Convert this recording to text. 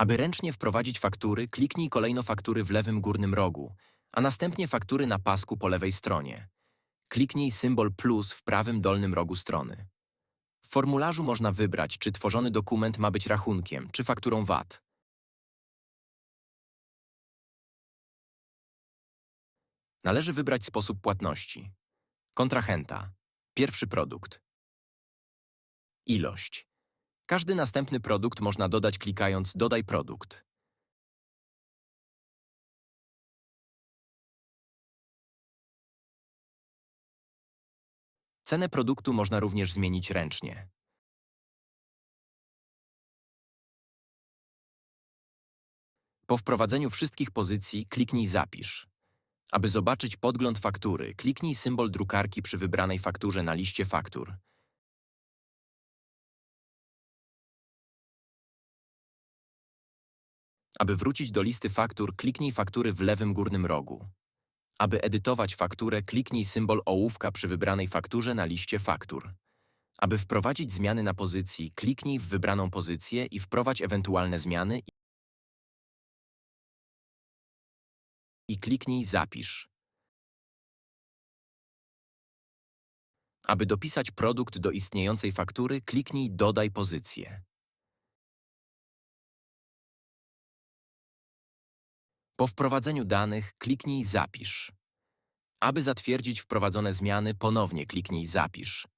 Aby ręcznie wprowadzić faktury, kliknij kolejno faktury w lewym górnym rogu, a następnie faktury na pasku po lewej stronie. Kliknij symbol plus w prawym dolnym rogu strony. W formularzu można wybrać, czy tworzony dokument ma być rachunkiem, czy fakturą VAT. Należy wybrać sposób płatności. Kontrahenta. Pierwszy produkt. Ilość. Każdy następny produkt można dodać klikając Dodaj produkt. Cenę produktu można również zmienić ręcznie. Po wprowadzeniu wszystkich pozycji kliknij Zapisz. Aby zobaczyć podgląd faktury, kliknij symbol drukarki przy wybranej fakturze na liście faktur. Aby wrócić do listy faktur, kliknij faktury w lewym górnym rogu. Aby edytować fakturę, kliknij symbol ołówka przy wybranej fakturze na liście faktur. Aby wprowadzić zmiany na pozycji, kliknij w wybraną pozycję i wprowadź ewentualne zmiany i kliknij Zapisz. Aby dopisać produkt do istniejącej faktury, kliknij Dodaj pozycję. Po wprowadzeniu danych kliknij Zapisz. Aby zatwierdzić wprowadzone zmiany, ponownie kliknij Zapisz.